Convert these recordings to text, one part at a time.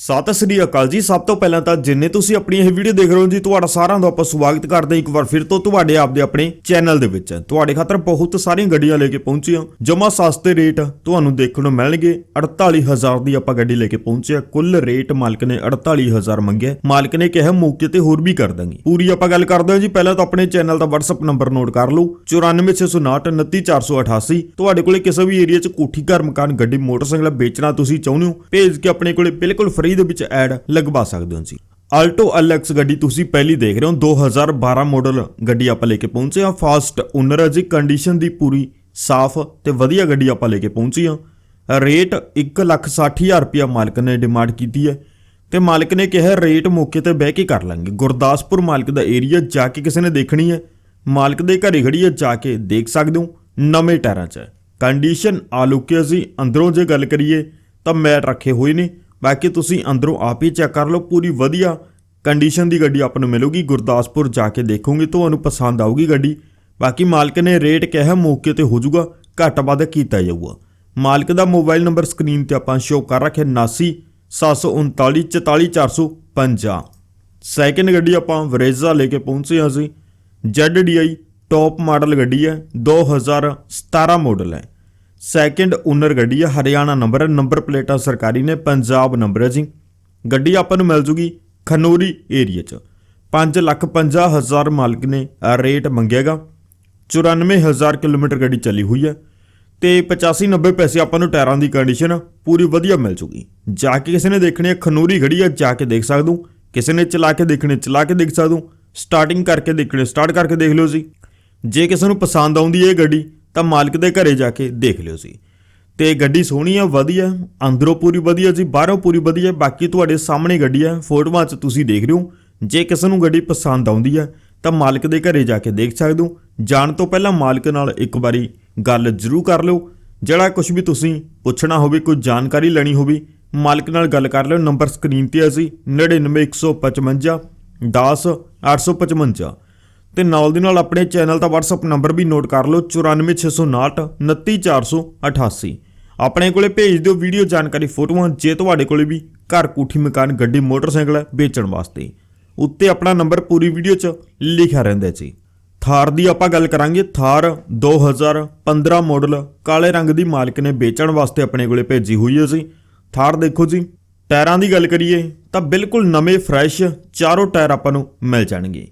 ਸਤਿ ਸ੍ਰੀ ਅਕਾਲ ਜੀ। ਸਭ ਤੋਂ ਪਹਿਲਾਂ ਤਾਂ ਜਿੰਨੇ ਤੁਸੀਂ ਆਪਣੀ ਇਹ ਵੀਡੀਓ ਦੇਖ ਰਹੇ ਹੋ ਜੀ, ਤੁਹਾਡਾ ਸਾਰਿਆਂ ਦਾ ਆਪਾਂ ਸਵਾਗਤ ਕਰਦੇ ਹਾਂ ਇੱਕ ਵਾਰ ਫਿਰ ਤੋਂ ਤੁਹਾਡੇ ਆਪਦੇ ਆਪਣੇ ਚੈਨਲ ਦੇ ਵਿੱਚ। ਤੁਹਾਡੇ ਖਾਤਰ ਬਹੁਤ ਸਾਰੀਆਂ ਗੱਡੀਆਂ ਲੈ ਕੇ ਪਹੁੰਚੀਆਂ ਜਮਾ ਸਸਤੇ ਰੇਟ ਤੁਹਾਨੂੰ ਦੇਖਣ ਨੂੰ ਮਿਲਣਗੇ। 48000 ਦੀ ਆਪਾਂ ਗੱਡੀ ਲੈ ਕੇ ਪਹੁੰਚਿਆ ਕੁੱਲ ਰੇਟ ਮਾਲਕ ਨੇ 48000 ਮੰਗਿਆ। ਮਾਲਕ ਨੇ ਕਿਹਾ ਮੌਕੇ ਤੇ ਹੋਰ ਵੀ ਕਰ ਦਾਂਗੇ। ਪੂਰੀ ਆਪਾਂ ਗੱਲ ਕਰਦੇ ਹਾਂ ਜੀ। ਪਹਿਲਾਂ ਤਾਂ ਆਪਣੇ ਚੈਨਲ ਦਾ WhatsApp ਨੰਬਰ ਨੋਟ ਕਰ ਲਓ। 94659 29488 ਤੁਹਾਡੇ ਕੋਲੇ ਕਿਸੇ ਵੀ ਏਰੀਆ 'ਚ ਕੋਠੀ, ਘਰ, ਮਕਾਨ, ਗੱਡੀ, ਮੋਟਰਸਾਈਕਲ ਵੇਚਣਾ ਤੁਸੀਂ ਚਾਹੁੰਦੇ ਹੋ, ਭੇਜ ਕੇ ਆਪਣੇ ਕੋਲੇ ਬਿਲਕੁਲ ਫ੍ਰੀ ਦੇ ਵਿੱਚ ਐਡ ਲਗਵਾ ਸਕਦੇ ਹੋ ਜੀ ਆਲਟੋ ਐਲਐਕਸ ਗੱਡੀ ਤੁਸੀਂ ਪਹਿਲੀ ਦੇਖ ਰਹੇ ਹੋ। 2012 ਮਾਡਲ ਗੱਡੀ ਆਪਾਂ ਲੈ ਕੇ ਪਹੁੰਚੇ ਆ ਫਾਸਟ ਓਨਰ ਹੈ ਜੀ। ਕੰਡੀਸ਼ਨ ਦੀ ਪੂਰੀ ਸਾਫ਼ ਤੇ ਵਧੀਆ ਗੱਡੀ ਆਪਾਂ ਲੈ ਕੇ ਪਹੁੰਚੇ ਆ ਰੇਟ 160000 ਰੁਪਇਆ ਮਾਲਕ ਨੇ ਡਿਮਾਂਡ ਕੀਤੀ ਹੈ। ਤੇ ਮਾਲਕ ਨੇ ਕਿਹਾ ਰੇਟ ਮੌਕੇ ਤੇ ਬਹਿ ਕੇ ਕਰ ਲਾਂਗੇ। ਗੁਰਦਾਸਪੁਰ ਮਾਲਕ ਦਾ ਏਰੀਆ ਜਾ ਕੇ ਕਿਸੇ ਨੇ ਦੇਖਣੀ ਹੈ। ਮਾਲਕ ਦੇ ਘਰੇ ਖੜੀ ਹੈ, ਜਾ ਕੇ ਦੇਖ ਸਕਦੇ ਹੋ। ਨਵੇਂ ਟਾਇਰਾਂ 'ਚ ਹੈ। ਕੰਡੀਸ਼ਨ ਆਲੂਕੇ ਅਸੀਂ ਅੰਦਰੋਂ ਜੇ ਗੱਲ ਕਰੀਏ ਤਾਂ ਮੈਟ ਰੱਖੇ ਹੋਏ ਨੇ। ਬਾਕੀ ਤੁਸੀਂ ਅੰਦਰੋਂ ਆਪ ਹੀ ਚੈੱਕ ਕਰ ਲਓ, ਪੂਰੀ ਵਧੀਆ ਕੰਡੀਸ਼ਨ ਦੀ ਗੱਡੀ ਆਪ ਨੂੰ ਮਿਲੂਗੀ। ਗੁਰਦਾਸਪੁਰ ਜਾ ਕੇ ਦੇਖੋਗੇ, ਤੁਹਾਨੂੰ ਪਸੰਦ ਆਊਗੀ ਗੱਡੀ। ਬਾਕੀ ਮਾਲਕ ਨੇ ਰੇਟ ਕਿਹਾ, ਮੌਕੇ ਤੇ ਹੋ ਜਾਊਗਾ ਘੱਟ ਵੱਧ ਕੀਤਾ ਜਾਊਗਾ। ਮਾਲਕ ਦਾ ਮੋਬਾਈਲ ਨੰਬਰ ਸਕਰੀਨ ਤੇ ਆਪਾਂ ਸ਼ੋ ਕਰ ਰੱਖਿਆ 79 739 44450 ਸੈਕਿੰਡ ਗੱਡੀ ਆਪਾਂ ਵਰੇਜ਼ਾ ਲੈ ਕੇ ਪਹੁੰਚੇ ਹਾਂ ਅਸੀਂ। ZDI ਟੌਪ ਮਾਡਲ ਗੱਡੀ ਹੈ 2017 ਮਾਡਲ ਹੈ। ਸੈਕਿੰਡ ਓਨਰ ਗੱਡੀ ਆ, ਹਰਿਆਣਾ ਨੰਬਰ ਹੈ ਨੰਬਰ ਪਲੇਟਾਂ ਸਰਕਾਰੀ ਨੇ, ਪੰਜਾਬ ਨੰਬਰ ਹੈ ਜੀ। ਗੱਡੀ ਆਪਾਂ ਨੂੰ ਮਿਲ ਜੂਗੀ ਖਨੋਰੀ ਏਰੀਆ 'ਚ। 5 ਲੱਖ 50 ਹਜ਼ਾਰ ਮਾਲਕ ਨੇ ਰੇਟ ਮੰਗੇਗਾ 94000 ਕਿਲੋਮੀਟਰ ਗੱਡੀ ਚੱਲੀ ਹੋਈ ਹੈ ਤੇ 85 90 ਪੈਸੇ ਆਪਾਂ ਨੂੰ ਟਾਇਰਾਂ ਦੀ ਕੰਡੀਸ਼ਨ ਪੂਰੀ ਵਧੀਆ ਮਿਲ ਜੂਗੀ। ਜਾ ਕੇ ਕਿਸੇ ਨੇ ਦੇਖਣੀ ਹੈ ਖਨੋਰੀ ਖੜੀ ਹੈ ਜਾ ਕੇ ਦੇਖ ਸਕਦੇ। ਕਿਸੇ ਨੇ ਚਲਾ ਕੇ ਦੇਖਣੀ, ਚਲਾ ਕੇ ਦੇਖ ਸਕਦੇ। ਸਟਾਰਟਿੰਗ ਕਰਕੇ ਦੇਖਣੀ ਸਟਾਰਟ ਕਰਕੇ ਦੇਖ ਲਿਓ ਜੀ। ਜੇ ਕਿਸੇ ਨੂੰ ਪਸੰਦ ਆਉਂਦੀ ਹੈ ਇਹ ਗੱਡੀ ਤਾਂ ਮਾਲਕ ਦੇ ਘਰੇ ਜਾ ਕੇ ਦੇਖ ਲਿਓ ਸੀ ਤੇ ਗੱਡੀ ਸੋਹਣੀ ਆ, ਵਧੀਆ, ਅੰਦਰੋਂ ਪੂਰੀ ਵਧੀਆ ਜੀ, ਬਾਹਰੋਂ ਪੂਰੀ ਵਧੀਆ, ਬਾਕੀ ਤੁਹਾਡੇ ਸਾਹਮਣੇ ਗੱਡੀ ਆ, ਫੋਟੋਆਂ 'ਚ ਤੁਸੀਂ ਦੇਖ ਰਹੇ ਹੋ। ਜੇ ਕਿਸੇ ਨੂੰ ਗੱਡੀ ਪਸੰਦ ਆਉਂਦੀ ਆ, ਤਾਂ ਮਾਲਕ ਦੇ ਘਰੇ ਜਾ ਕੇ ਦੇਖ ਸਕਦੇ ਹੋ। ਜਾਣ ਤੋਂ ਪਹਿਲਾਂ ਮਾਲਕ ਨਾਲ ਇੱਕ ਵਾਰੀ ਗੱਲ ਜ਼ਰੂਰ ਕਰ ਲਿਓ। ਜਿਹੜਾ ਕੁਝ ਵੀ ਤੁਸੀਂ ਪੁੱਛਣਾ ਹੋਵੇ, ਕੋਈ ਜਾਣਕਾਰੀ ਲੈਣੀ ਹੋਵੇ, ਮਾਲਕ ਨਾਲ ਗੱਲ ਕਰ ਲਿਓ। ਨੰਬਰ ਸਕਰੀਨ ਤੇ ਆ ਜੀ 99155 10 855 ਤੇ ਨਾਲ ਦੀ ਨਾਲ ਆਪਣੇ ਚੈਨਲ ਦਾ WhatsApp ਨੰਬਰ ਵੀ ਨੋਟ ਕਰ ਲਓ 94659 29488 ਆਪਣੇ ਕੋਲੇ ਭੇਜ ਦਿਓ ਵੀਡੀਓ ਜਾਣਕਾਰੀ ਫੋਟੋਆਂ, ਜੇ ਤੁਹਾਡੇ ਕੋਲੇ ਵੀ ਘਰ ਕੋਠੀ ਮਕਾਨ, ਗੱਡੀ, ਮੋਟਰਸਾਈਕਲ ਹੈ, ਵੇਚਣ ਵਾਸਤੇ। ਉੱਤੇ ਆਪਣਾ ਨੰਬਰ ਪੂਰੀ ਵੀਡੀਓ 'ਚ ਲਿਖਿਆ ਰਹਿੰਦਾ ਜੀ। ਥਾਰ ਦੀ ਆਪਾਂ ਗੱਲ ਕਰਾਂਗੇ, ਥਾਰ 2015 ਮਾਡਲ ਕਾਲੇ ਰੰਗ ਦੀ ਮਾਲਕ ਨੇ ਵੇਚਣ ਵਾਸਤੇ ਆਪਣੇ ਕੋਲੇ ਭੇਜੀ ਹੋਈ ਹੈ ਜੀ। ਥਾਰ ਦੇਖੋ ਜੀ, ਟਾਇਰਾਂ ਦੀ ਗੱਲ ਕਰੀਏ ਤਾਂ ਬਿਲਕੁਲ ਨਵੇਂ, ਫਰੈਸ਼ ਚਾਰੋਂ ਟਾਇਰ ਆਪਾਂ ਨੂੰ ਮਿਲ ਜਾਣਗੇ।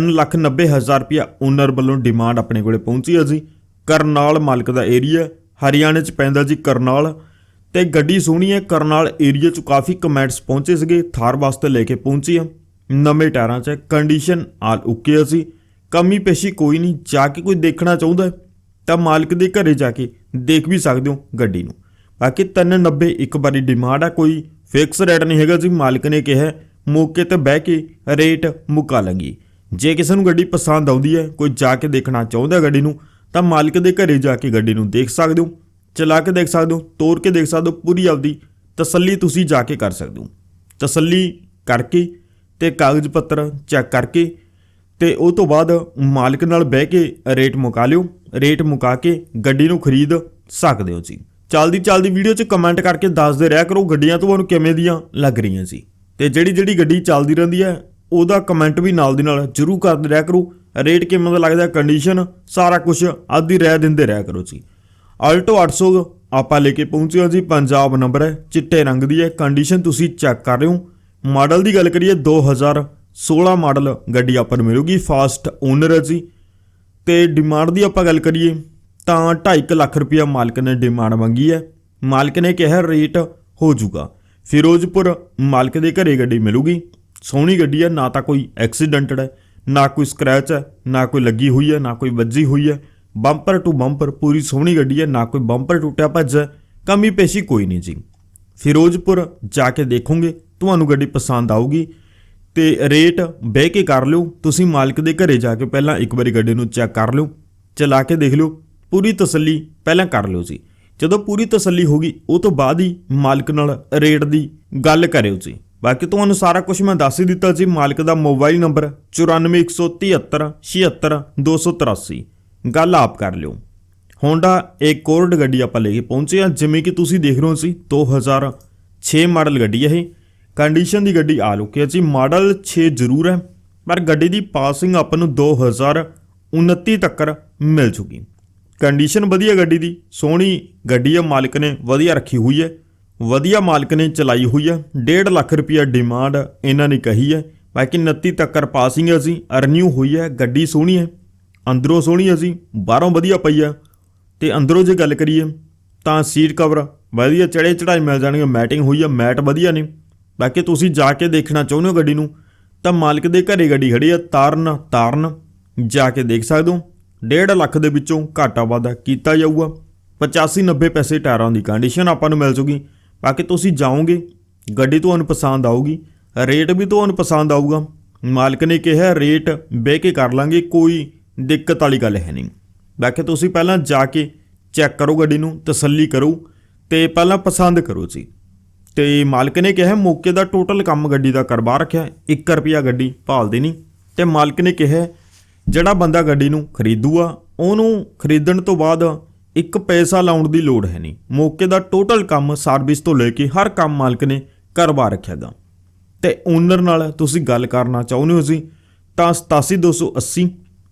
390000 ਰੁਪਇਆ ਓਨਰ ਵੱਲੋਂ ਡਿਮਾਂਡ ਆਪਣੇ ਕੋਲੇ ਪਹੁੰਚੀ ਹੈ ਜੀ। ਕਰਨਾਲ ਮਾਲਕ ਦਾ ਏਰੀਆ ਹਰਿਆਣੇ ਚ ਪੈਂਦਾ ਜੀ ਕਰਨਾਲ। ਤੇ ਗੱਡੀ ਸੋਹਣੀ ਹੈ। ਕਰਨਾਲ ਏਰੀਆ ਚ ਕਾਫੀ ਕਮੈਂਟਸ ਪਹੁੰਚੇ ਸੀਗੇ। ਥਾਰ ਵਾਸਤੇ ਲੈ ਕੇ ਪਹੁੰਚੀ ਆ ਨਵੇਂ ਟਾਇਰਾਂ ਚ ਕੰਡੀਸ਼ਨ ਆਲ ਓਕੇ ਆ ਸੀ ਕਮੀ ਪੇਸ਼ੀ ਕੋਈ ਨਹੀਂ। ਜਾ ਕੇ ਕੋਈ ਦੇਖਣਾ ਚਾਹੁੰਦਾ ਤਾਂ ਮਾਲਕ ਦੇ ਘਰੇ ਜਾ ਕੇ ਦੇਖ ਵੀ ਸਕਦੇ ਹੋ ਗੱਡੀ ਨੂੰ। ਬਾਕੀ 390 ਇੱਕ ਵਾਰੀ ਡਿਮਾਂਡ ਆ ਕੋਈ। ਫਿਕਸ ਰੇਟ ਨਹੀਂ ਹੈਗਾ ਜੀ। ਮਾਲਕ ਨੇ ਕਿਹਾ, ਮੌਕੇ ਤੇ ਬਹਿ ਕੇ ਰੇਟ ਮੁਕਾ ਲਾਂਗੀ। ਜੇ ਕਿਸੇ ਨੂੰ ਗੱਡੀ ਪਸੰਦ ਆਉਂਦੀ ਹੈ, ਕੋਈ ਜਾ ਕੇ ਦੇਖਣਾ ਚਾਹੁੰਦਾ ਗੱਡੀ ਨੂੰ, ਤਾਂ ਮਾਲਕ ਦੇ ਘਰੇ ਜਾ ਕੇ ਗੱਡੀ ਨੂੰ ਦੇਖ ਸਕਦੇ ਹੋ, ਚਲਾ ਕੇ ਦੇਖ ਸਕਦੇ ਹੋ, ਤੋਰ ਕੇ ਦੇਖ ਸਕਦੇ ਹੋ, ਪੂਰੀ ਆਪਦੀ ਤਸੱਲੀ ਤੁਸੀਂ ਜਾ ਕੇ ਕਰ ਸਕਦੇ ਹੋ। ਤਸੱਲੀ ਕਰਕੇ ਤੇ ਕਾਗਜ਼ ਪੱਤਰ ਚੈੱਕ ਕਰਕੇ ਤੇ ਉਹ ਤੋਂ ਬਾਅਦ ਮਾਲਕ ਨਾਲ ਬਹਿ ਕੇ ਰੇਟ ਮੁਕਾ ਲਿਓ, ਰੇਟ ਮੁਕਾ ਕੇ ਗੱਡੀ ਨੂੰ ਖਰੀਦ ਸਕਦੇ ਹੋ ਜੀ। ਚੱਲਦੀ ਚੱਲਦੀ ਵੀਡੀਓ 'ਚ ਕਮੈਂਟ ਕਰਕੇ ਦੱਸਦੇ ਰਿਹਾ ਕਰੋ ਗੱਡੀਆਂ ਤੁਹਾਨੂੰ ਕਿਵੇਂ ਦੀਆਂ ਲੱਗ ਰਹੀਆਂ ਸੀ ਤੇ ਜਿਹੜੀ ਜਿਹੜੀ ਗੱਡੀ ਚੱਲਦੀ ਰਹਿੰਦੀ ਹੈ ਉਹਦਾ ਕਮੈਂਟ ਵੀ ਨਾਲ ਦੀ ਨਾਲ ਜਰੂਰ ਕਰਦੇ ਰਹਿ ਕਰੋ। ਰੇਟ ਕਿਵੇਂ ਦਾ ਲੱਗਦਾ ਕੰਡੀਸ਼ਨ ਸਾਰਾ ਕੁਝ ਆਦੀ ਰਹਿ ਦਿੰਦੇ ਰਹਿ ਕਰੋ ਜੀ ਆਲਟੋ 800 ਆਪਾਂ ਲੈ ਕੇ ਪਹੁੰਚੇ ਹਾਂ ਜੀ, ਪੰਜਾਬ ਨੰਬਰ ਹੈ, ਚਿੱਟੇ ਰੰਗ ਦੀ ਹੈ। ਕੰਡੀਸ਼ਨ ਤੁਸੀਂ ਚੈੱਕ ਕਰ ਰਹੇ ਹੋ। ਮਾਡਲ ਦੀ ਗੱਲ ਕਰੀਏ 2016 ਮਾਡਲ ਗੱਡੀ ਆਪਾਂ ਨੂੰ ਮਿਲੂਗੀ ਫਾਸਟ ਓਨਰ ਹੈ ਜੀ। ਤੇ ਡਿਮਾਂਡ ਦੀ ਆਪਾਂ ਗੱਲ ਕਰੀਏ, ਤਾਂ 2.5 ਲੱਖ ਰੁਪਇਆ ਮਾਲਕ ਨੇ ਡਿਮਾਂਡ ਮੰਗੀ ਹੈ। ਮਾਲਕ ਨੇ ਕਿਹਾ ਰੇਟ ਹੋ ਜਾਊਗਾ। ਫਿਰੋਜ਼ਪੁਰ ਮਾਲਕ ਦੇ ਘਰੇ ਗੱਡੀ ਮਿਲੂਗੀ। ਸੋਹਣੀ ਗੱਡੀ ਹੈ, ਨਾ ਤਾਂ ਕੋਈ ਐਕਸੀਡੈਂਟਡ ਹੈ, ਨਾ ਕੋਈ ਸਕ੍ਰੈਚ ਹੈ, ਨਾ ਕੋਈ ਲੱਗੀ ਹੋਈ ਹੈ, ਨਾ ਕੋਈ ਵੱਜੀ ਹੋਈ ਹੈ। ਬੰਪਰ ਟੂ ਬੰਪਰ ਪੂਰੀ ਸੋਹਣੀ ਗੱਡੀ ਹੈ, ਨਾ ਕੋਈ ਬੰਪਰ ਟੁੱਟਿਆ ਭੱਜਾ ਕਮੀ ਪੇਸ਼ੀ ਕੋਈ ਨਹੀਂ ਜੀ। ਫਿਰੋਜ਼ਪੁਰ ਜਾ ਕੇ ਦੇਖੋਗੇ, ਤੁਹਾਨੂੰ ਗੱਡੀ ਪਸੰਦ ਆਊਗੀ। ਤੇ ਰੇਟ ਬਹਿ ਕੇ ਕਰ ਲਿਓ, ਤੁਸੀਂ ਮਾਲਕ ਦੇ ਘਰੇ ਜਾ ਕੇ ਪਹਿਲਾਂ ਇੱਕ ਵਾਰੀ ਗੱਡੀ ਨੂੰ ਚੈੱਕ ਕਰ ਲਿਓ, ਚਲਾ ਕੇ ਦੇਖ ਲਿਓ, ਪੂਰੀ ਤਸੱਲੀ ਪਹਿਲਾਂ ਕਰ ਲਿਓ ਜੀ। ਜਦੋਂ ਪੂਰੀ ਤਸੱਲੀ ਹੋਗੀ ਉਹ ਤੋਂ ਬਾਅਦ ਹੀ ਮਾਲਕ ਨਾਲ ਰੇਟ ਦੀ ਗੱਲ ਕਰਿਓ ਜੀ। ਬਾਕੀ ਤੁਹਾਨੂੰ ਸਾਰਾ ਕੁਝ ਮੈਂ ਦੱਸ ਹੀ ਦਿੱਤਾ ਜੀ, ਮਾਲਕ ਦਾ ਮੋਬਾਈਲ ਨੰਬਰ 9417 76 283 ਗੱਲ ਆਪ ਕਰ ਲਿਓ। ਹੋਂਡਾ ਕੋਰਡ ਗੱਡੀ ਆਪਾਂ ਲੈ ਕੇ ਪਹੁੰਚੇ ਆ ਜਿਵੇਂ ਕਿ ਤੁਸੀਂ ਦੇਖ ਰਹੇ ਹੋ ਸੀ 2006 ਮਾਡਲ ਗੱਡੀ ਹੈ ਇਹ। ਕੰਡੀਸ਼ਨ ਦੀ ਗੱਡੀ ਆ ਲੁਕੀ ਹੈ ਜੀ, ਮਾਡਲ 6 ਜ਼ਰੂਰ ਹੈ, ਪਰ ਗੱਡੀ ਦੀ ਪਾਸਿੰਗ ਆਪਾਂ ਨੂੰ 2029 ਤੱਕ ਮਿਲ ਚੁੱਕੀ। ਕੰਡੀਸ਼ਨ ਵਧੀਆ ਗੱਡੀ ਦੀ, ਸੋਹਣੀ ਗੱਡੀ ਆ ਮਾਲਕ ਨੇ ਵਧੀਆ ਰੱਖੀ ਹੋਈ ਹੈ। ਵਧੀਆ ਮਾਲਕ ਨੇ ਚਲਾਈ ਹੋਈ ਆ 1.5 ਲੱਖ ਰੁਪਇਆ ਡਿਮਾਂਡ ਇਹਨਾਂ ਨੇ ਕਹੀ ਹੈ। ਬਾਕੀ 29 ਤੱਕ ਪਾਸਿੰਗ ਹੈ ਜੀ। ਅਰਨਿਊ ਹੋਈ ਹੈ। ਗੱਡੀ ਸੋਹਣੀ ਹੈ। ਅੰਦਰੋਂ ਸੋਹਣੀ ਹੈ ਜੀ। ਬਾਹਰੋਂ ਵਧੀਆ ਪਈ ਆ ਤੇ ਅੰਦਰੋਂ ਜੇ ਗੱਲ ਕਰੀਏ, ਤਾਂ ਸੀਟ ਕਵਰ ਵਧੀਆ ਚੜੇ ਚੜਾਈ ਮਿਲ ਜਾਣਗੇ। ਮੈਟਿੰਗ ਹੋਈ ਆ ਮੈਟ ਵਧੀਆ ਨੇ। ਬਾਕੀ ਤੁਸੀਂ ਜਾ ਕੇ ਦੇਖਣਾ ਚਾਹੁੰਦੇ ਹੋ ਗੱਡੀ ਨੂੰ, ਤਾਂ ਮਾਲਕ ਦੇ ਘਰੇ ਗੱਡੀ ਖੜੀ ਆ ਤਾਰਨ ਤਾਰਨ ਜਾ ਕੇ ਦੇਖ ਸਕਦੇ ਹੋ। 1.5 ਲੱਖ ਦੇ ਵਿੱਚੋਂ ਘਾਟਾ ਵਾਧਾ ਕੀਤਾ ਜਾਊਗਾ। 85 90 ਪੈਸੇ ਟਾਇਰਾਂ ਦੀ ਕੰਡੀਸ਼ਨ ਆਪਾਂ ਨੂੰ ਮਿਲ ਜੂਗੀ। ਬਾਕੀ ਤੁਸੀਂ ਜਾਓਗੇ, ਗੱਡੀ ਤੁਹਾਨੂੰ ਪਸੰਦ ਆਊਗੀ, ਰੇਟ ਵੀ ਤੁਹਾਨੂੰ ਪਸੰਦ ਆਊਗਾ। ਮਾਲਕ ਨੇ ਕਿਹਾ, ਰੇਟ ਬਹਿ ਕੇ ਕਰ ਲਾਂਗੇ, ਕੋਈ ਦਿੱਕਤ ਵਾਲੀ ਗੱਲ ਹੈ ਨਹੀਂ। ਬਾਕੀ ਤੁਸੀਂ ਪਹਿਲਾਂ ਜਾ ਕੇ ਚੈੱਕ ਕਰੋ ਗੱਡੀ ਨੂੰ, ਤਸੱਲੀ ਕਰੋ ਤੇ ਪਹਿਲਾਂ ਪਸੰਦ ਕਰੋ ਜੀ। ਤੇ ਮਾਲਕ ਨੇ ਕਿਹਾ, ਮੌਕੇ ਦਾ ਟੋਟਲ ਕੰਮ ਗੱਡੀ ਦਾ ਕਰਵਾ ਰੱਖਿਆ 1 ਰੁਪਿਆ ਗੱਡੀ ਭਾਲਦੇ ਨਹੀਂ। ਤੇ ਮਾਲਕ ਨੇ ਕਿਹਾ, ਜਿਹੜਾ ਬੰਦਾ ਗੱਡੀ ਨੂੰ ਖਰੀਦੂਗਾ, ਉਹਨੂੰ ਖਰੀਦਣ ਤੋਂ ਬਾਅਦ ਇੱਕ ਪੈਸਾ ਲਾਉਣ ਦੀ ਲੋੜ ਹੈ ਨਹੀਂ। ਮੌਕੇ ਦਾ ਟੋਟਲ ਕੰਮ ਸਰਵਿਸ ਤੋਂ ਲੈ ਕੇ ਹਰ ਕੰਮ ਮਾਲਕ ਨੇ ਕਰਵਾ ਰੱਖਿਆਗਾ ਤੇ ਓਨਰ ਨਾਲ ਤੁਸੀਂ ਗੱਲ ਕਰਨਾ ਚਾਹੁੰਦੇ ਹੋ ਜੀ ਤਾਂ 87280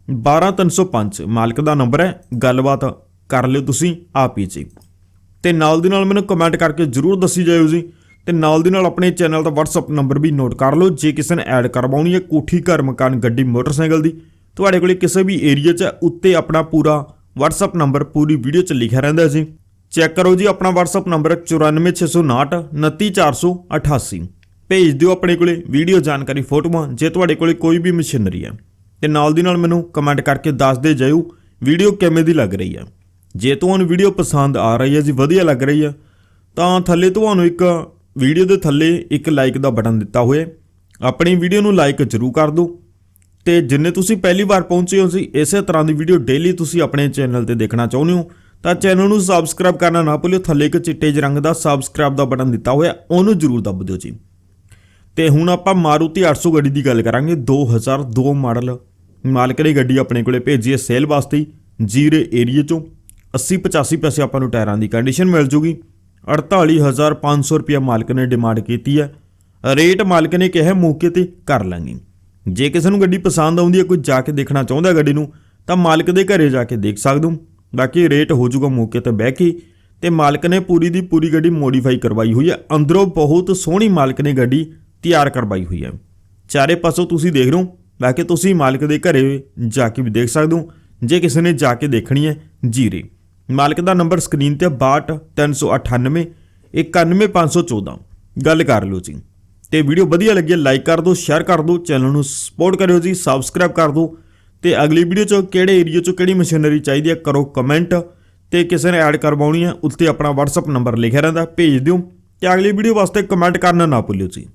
12305 ਮਾਲਕ ਦਾ ਨੰਬਰ ਹੈ। ਗੱਲਬਾਤ ਕਰ ਲਿਓ ਤੁਸੀਂ ਆਪ ਹੀ ਜੀ। ਤੇ ਨਾਲ ਦੀ ਨਾਲ ਮੈਨੂੰ ਕਮੈਂਟ ਕਰਕੇ ਜਰੂਰ ਦੱਸੀ ਜਾਇਓ ਜੀ। ਤੇ ਨਾਲ ਦੀ ਨਾਲ ਆਪਣੇ ਚੈਨਲ ਦਾ WhatsApp ਨੰਬਰ ਵੀ ਨੋਟ ਕਰ ਲਓ। ਜੇ ਕਿਸੇ ਨੇ ਐਡ ਕਰਵਾਉਣੀ ਹੈ ਕੋਠੀ ਘਰ ਮਕਾਨ ਗੱਡੀ ਮੋਟਰਸਾਈਕਲ ਦੀ ਤੁਹਾਡੇ ਕੋਲੇ ਕਿਸੇ ਵੀ ਏਰੀਆ 'ਚ ਹੈ, ਉੱਤੇ ਆਪਣਾ ਪੂਰਾ WhatsApp ਨੰਬਰ ਪੂਰੀ ਵੀਡੀਓ 'ਚ ਲਿਖਿਆ ਰਹਿੰਦਾ ਜੀ ਚੈੱਕ ਕਰੋ ਜੀ ਆਪਣਾ WhatsApp ਨੰਬਰ 94659 29488 ਭੇਜ ਦਿਓ ਆਪਣੇ ਕੋਲੇ ਵੀਡੀਓ ਜਾਣਕਾਰੀ ਫੋਟੋਆਂ, ਜੇ ਤੁਹਾਡੇ ਕੋਲੇ ਕੋਈ ਵੀ ਮਸ਼ੀਨਰੀ ਹੈ। ਤੇ ਨਾਲ ਦੀ ਨਾਲ ਮੈਨੂੰ ਕਮੈਂਟ ਕਰਕੇ ਦੱਸ ਦੇ ਜਾਇਓ, ਵੀਡੀਓ ਕਿਵੇਂ ਦੀ ਲੱਗ ਰਹੀ ਹੈ। ਜੇ ਤੁਹਾਨੂੰ ਵੀਡੀਓ ਪਸੰਦ ਆ ਰਹੀ ਹੈ ਜੀ, ਵਧੀਆ ਲੱਗ ਰਹੀ ਹੈ, ਤਾਂ ਥੱਲੇ ਤੁਹਾਨੂੰ ਇੱਕ ਵੀਡੀਓ ਦੇ ਥੱਲੇ ਇੱਕ ਲਾਈਕ ਦਾ ਬਟਨ ਦਿੱਤਾ ਹੋਇਆ ਆਪਣੀ ਵੀਡੀਓ ਨੂੰ ਲਾਈਕ ਜ਼ਰੂਰ ਕਰ ਦਿਓ। ਤੇ ਜਿੰਨੇ ਤੁਸੀਂ ਪਹਿਲੀ ਵਾਰ ਪਹੁੰਚੇ ਹੋ ਸੀ, ਇਸੇ ਤਰ੍ਹਾਂ ਦੀ ਵੀਡੀਓ ਡੇਲੀ ਤੁਸੀਂ ਆਪਣੇ ਚੈਨਲ ਤੇ ਦੇਖਣਾ ਚਾਹੁੰਦੇ ਹੋ। ਤਾਂ ਚੈਨਲ ਨੂੰ ਸਬਸਕ੍ਰਾਈਬ ਕਰਨਾ ਨਾ ਭੁੱਲਿਓ, ਥੱਲੇ ਇੱਕ ਚਿੱਟੇ ਜਿਹੇ ਰੰਗ ਦਾ ਸਬਸਕ੍ਰਾਈਬ ਦਾ ਬਟਨ ਦਿੱਤਾ ਹੋਇਆ, ਉਹਨੂੰ ਜ਼ਰੂਰ ਦੱਬ ਦਿਓ ਜੀ। ਤੇ ਹੁਣ ਆਪਾਂ ਮਾਰੂਤੀ 800 ਗੱਡੀ ਦੀ ਗੱਲ ਕਰਾਂਗੇ 2002 ਮਾਡਲ। ਮਾਲਕ ਨੇ ਗੱਡੀ ਆਪਣੇ ਕੋਲੇ ਭੇਜੀ ਹੈ ਸੇਲ ਵਾਸਤੇ, ਜੀਰੇ ਏਰੀਏ ਚੋਂ। 80 85 ਪੈਸੇ ਆਪਾਂ ਨੂੰ ਟਾਇਰਾਂ ਦੀ ਕੰਡੀਸ਼ਨ ਮਿਲ ਜੂਗੀ। 48500 ਰੁਪਇਆ ਮਾਲਕ ਨੇ ਡਿਮਾਂਡ ਕੀਤੀ ਹੈ। ਰੇਟ ਮਾਲਕ ਨੇ ਕਿਹਾ ਮੌਕੇ ਤੇ ਕਰ ਲਾਂਗੇ। ਜੇ ਕਿਸੇ ਨੂੰ ਗੱਡੀ ਪਸੰਦ ਆਉਂਦੀ ਹੈ, ਕੋਈ ਜਾ ਕੇ ਦੇਖਣਾ ਚਾਹੁੰਦਾ ਗੱਡੀ ਨੂੰ, ਤਾਂ ਮਾਲਕ ਦੇ ਘਰੇ ਜਾ ਕੇ ਦੇਖ ਸਕਦੇ ਹੋ। ਬਾਕੀ ਰੇਟ ਹੋ ਜਾਊਗਾ ਮੌਕੇ ਤੇ ਬਹਿ ਕੇ, ਤੇ ਮਾਲਕ ਨੇ ਪੂਰੀ ਦੀ ਪੂਰੀ ਗੱਡੀ ਮੋਡੀਫਾਈ ਕਰਵਾਈ ਹੋਈ ਹੈ। ਅੰਦਰੋਂ ਬਹੁਤ ਸੋਹਣੀ ਮਾਲਕ ਨੇ ਗੱਡੀ ਤਿਆਰ ਕਰਵਾਈ ਹੋਈ ਹੈ। ਚਾਰੇ ਪਾਸੋਂ ਤੁਸੀਂ ਦੇਖ ਰਹੇ ਹੋ, ਬਾਕੀ ਤੁਸੀਂ ਮਾਲਕ ਦੇ ਘਰੇ ਜਾ ਕੇ ਵੀ ਦੇਖ ਸਕਦੇ ਹੋ, ਜੇ ਕਿਸੇ ਨੇ ਜਾ ਕੇ ਦੇਖਣੀ ਹੈ, ਜੀਰੇ। ਮਾਲਕ ਦਾ ਨੰਬਰ ਸਕਰੀਨ ਤੇ 62398 91514 ਗੱਲ ਕਰ ਲਓ ਜੀ। ਤੇ ਵੀਡੀਓ ਵਧੀਆ ਲੱਗੀ ਲਾਈਕ ਕਰ ਦਿਓ ਸ਼ੇਅਰ ਕਰ ਦਿਓ ਚੈਨਲ ਨੂੰ ਸਪੋਰਟ ਕਰਿਓ ਜੀ ਸਬਸਕ੍ਰਾਈਬ ਕਰ ਦਿਓ। ਤੇ ਅਗਲੀ ਵੀਡੀਓ 'ਚ ਕਿਹੜੇ ਏਰੀਆ 'ਚ ਕਿਹੜੀ ਮਸ਼ੀਨਰੀ ਚਾਹੀਦੀ ਹੈ, ਕਰੋ ਕਮੈਂਟ ਤੇ ਕਿਸੇ ਨੇ ਐਡ ਕਰਵਾਉਣੀ ਹੈ, ਉੱਤੇ ਆਪਣਾ WhatsApp ਨੰਬਰ ਲਿਖਿਆ ਰਹਿੰਦਾ, ਭੇਜ ਦਿਓ। ਤੇ ਅਗਲੀ ਵੀਡੀਓ ਵਾਸਤੇ ਕਮੈਂਟ ਕਰਨਾ ਨਾ ਭੁੱਲਿਓ ਜੀ।